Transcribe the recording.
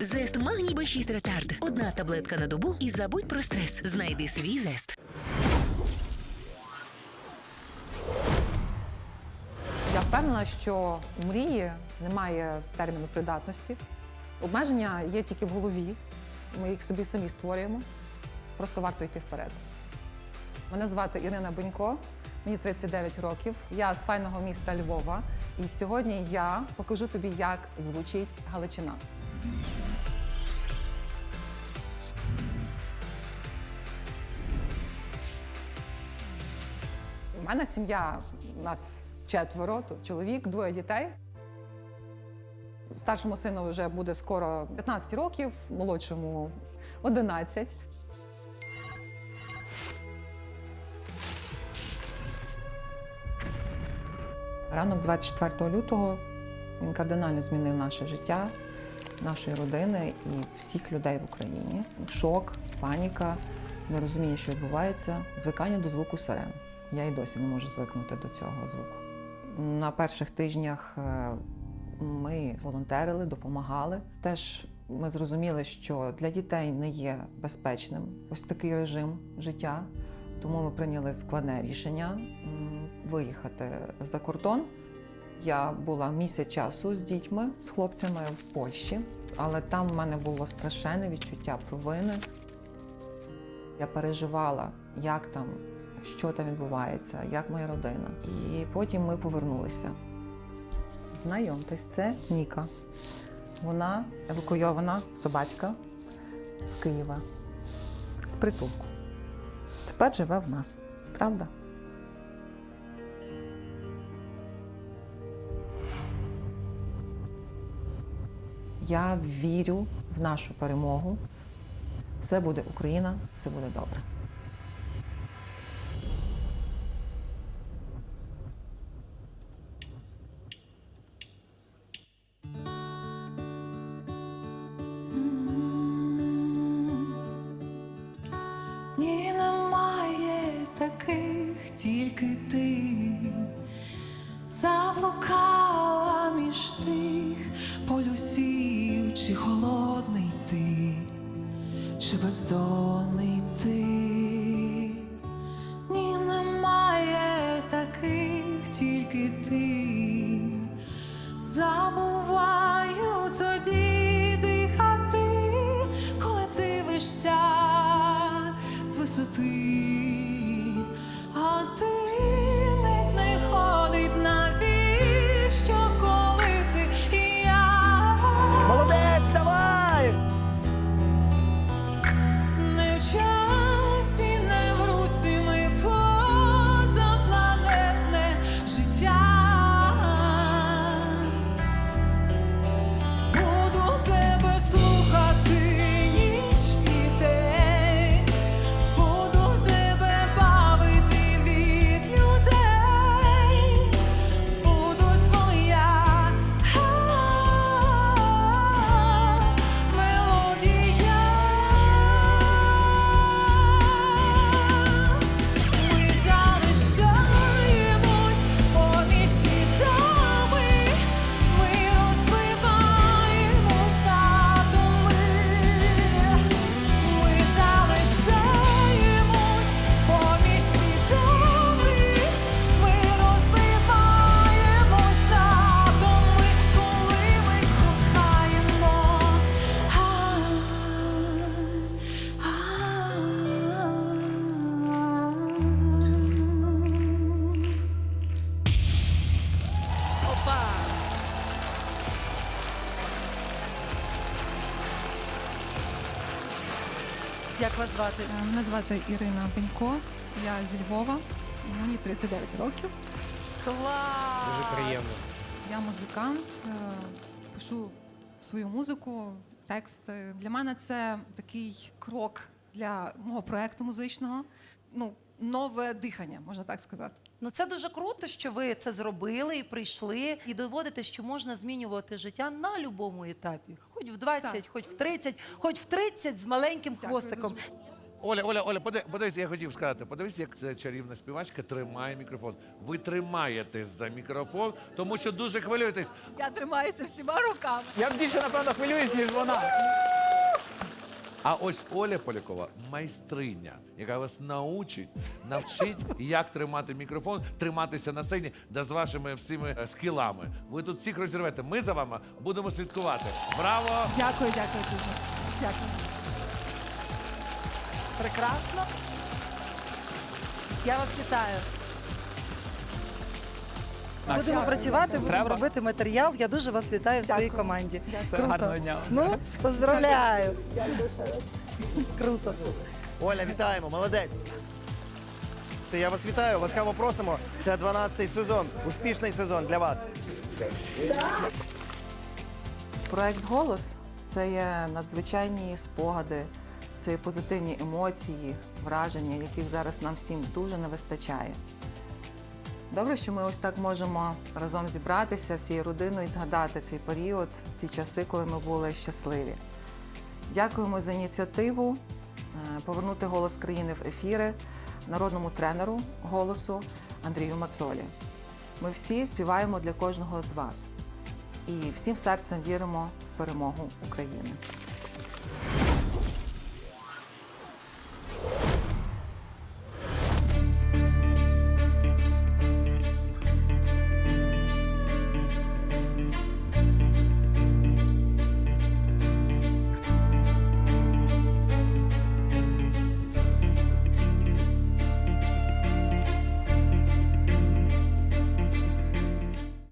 Зест магній Б6 ретард. Одна таблетка на добу і забудь про стрес. Знайди свій зест. Я впевнена, що у мрії немає терміну придатності. Обмеження є тільки в голові. Ми їх собі самі створюємо. Просто варто йти вперед. Мене звати Ірина Бенько, мені 39 років. Я з файного міста Львова. І сьогодні я покажу тобі, як звучить Галичина. У мене сім'я, у нас четверо, чоловік, двоє дітей. Старшому сину вже буде скоро 15 років, молодшому 11. Ранок 24 лютого він кардинально змінив наше життя, нашої родини і всіх людей в Україні. Шок, паніка, нерозуміння, що відбувається, звикання до звуку сирен. Я і досі не можу звикнути до цього звуку. На перших тижнях е, ми волонтерили, допомагали. Теж ми зрозуміли, що для дітей не є безпечним ось такий режим життя. Тому ми прийняли складне рішення виїхати за кордон. Я була місяць часу з дітьми, з хлопцями в Польщі, але там в мене було страшенне відчуття провини. Я переживала, як там, що там відбувається, як моя родина. І потім ми повернулися. Знайомтесь, це Ніка. Вона евакуйована собачка з Києва, з притулку. Тепер живе в нас, правда? Я вірю в нашу перемогу. Все буде Україна, все буде добре. Чи бездонний ти. Ні, немає таких, тільки ти. Забуваю Опа! Як вас звати? Е, Мене звати Ірина Бенько, я зі Львова, мені 39 років. Клас! Дуже приємно. Я музикант, е, пишу свою музику, тексти. Для мене це такий крок для мого проекту музичного. Ну, нове дихання, можна так сказати. Ну це дуже круто, що ви це зробили і прийшли, і доводите, що можна змінювати життя на будь-якому етапі. Хоч в 20, Так. хоч в 30, хоч в 30 з маленьким Дякую хвостиком. дуже. Оля, Оля, Оля, поди- подивись, я хотів сказати, подивись, як ця чарівна співачка тримає мікрофон. Ви тримаєтесь за мікрофон, тому що дуже хвилюєтесь. Я тримаюся всіма руками. Я більше, напевно, хвилююсь, ніж вона. А ось Оля Полякова майстриня, яка вас научить, навчить, як тримати мікрофон, триматися на сцені, да з вашими всіми е, скілами. Ви тут всіх розірвете. Ми за вами будемо слідкувати. Браво! Дякую, дякую дуже. Дякую. Прекрасно. Я вас вітаю. Будемо працювати, будемо Треба. робити матеріал. Я дуже вас вітаю в своїй команді. Все, Круто. гарного дня. Ну, поздравляю. Круто. Оля, вітаємо, молодець. Та я вас вітаю, ласкаво просимо. Це 12-й сезон, успішний сезон для вас. Проект Голос це є надзвичайні спогади, це є позитивні емоції, враження, яких зараз нам всім дуже не вистачає. Добре, що ми ось так можемо разом зібратися всією родиною і згадати цей період, ці часи, коли ми були щасливі. Дякуємо за ініціативу е, повернути голос країни в ефіри народному тренеру голосу Андрію Мацолі. Ми всі співаємо для кожного з вас і всім серцем віримо в перемогу України.